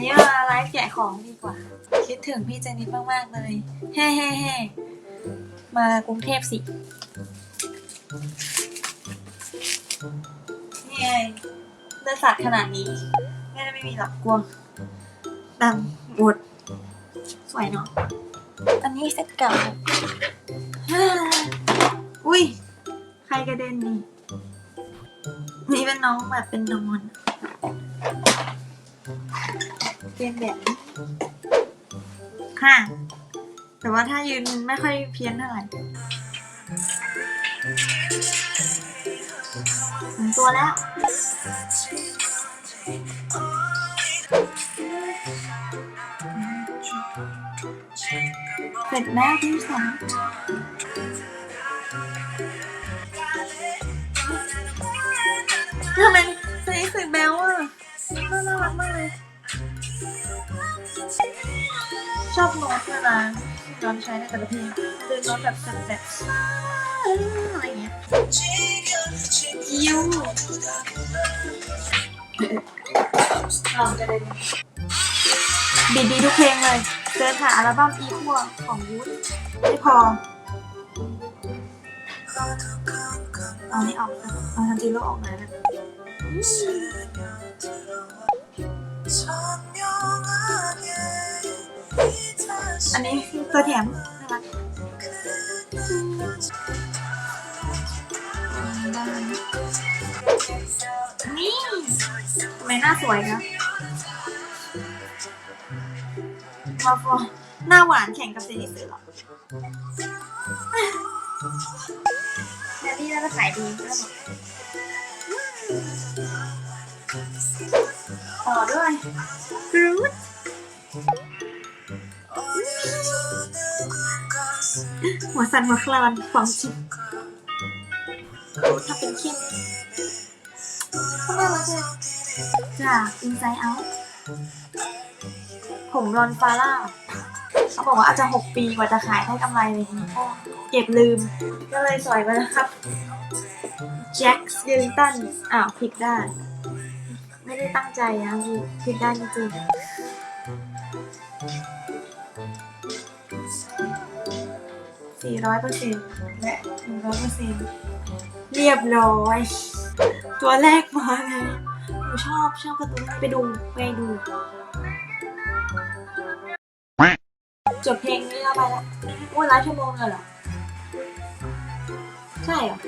นี้มาไลฟ์แจกของดีกว่า คิดถึงพี่เจนิดมาก ๆ เลยเฮ้เฮ้เฮ้มากรุงเทพสินี่ไงเลือดสาดขนาดนี้ไม่ได้ไม่มีหรอกกลัวดังหมดสวยเนาะอันนี้เซ็ตเก่าอุ้ย ใครกระเด็นนี่ นี่เป็นน้องแบบเป็นนอน เป็นแบบนี้ค่ะ แต่ว่าถ้ายืนไม่ค่อยเพี้ยนเท่าไหร่ถึงตัวแล้วเสร็จแล้วที่สามทำไม ชอบโน้ตเวลาย้อนใช้ในแต่ละเพลงจะโน้ตแบบแบบแบบอะไรเงี้ยยิวลองจะได้ดีดีทุกเพลงเลยเจอค่ะอัลบั้มอีคัวของวูดไม่พอเอานี่ออกเอาทันจิโร่ออกมานนนี้ ตัวแถมน่ารักนี่ทำไมหน้าสวยนะมาฟอหน้าหวานแข่งกับเซนิสึหรอแดดดี้น่าจะขายดีก็หมดต่อด้วยกรูด หัวสั่นหัวคลอนฟองชิถ้าเป็นคิมเขาน่ารักเลยจาก Inside Out ผมรอนฟาร่าเขาบอกว่าอาจจะ 6 ปีกว่าจะขายได้กำไรเลยก็เก็บลืม ก็เลยสอยไปนะครับแจ็คสกิลตันอ้าวผิดได้าน ไม่ได้ตั้งใจนะพี่ผิดได้านจริง ๆสี่ร้อยเปอร์เซ็นและหนึ่งร้อยเปอร์เซ็นเรียบร้อย ตัวแรกมาเลยหนูชอบชอบการ์ตูนไปดูไปดู จบเพลงนี้แล้วไปแล้วโอ้ยหลายชั่วโมงเลยเหรอ ใช่เหรอ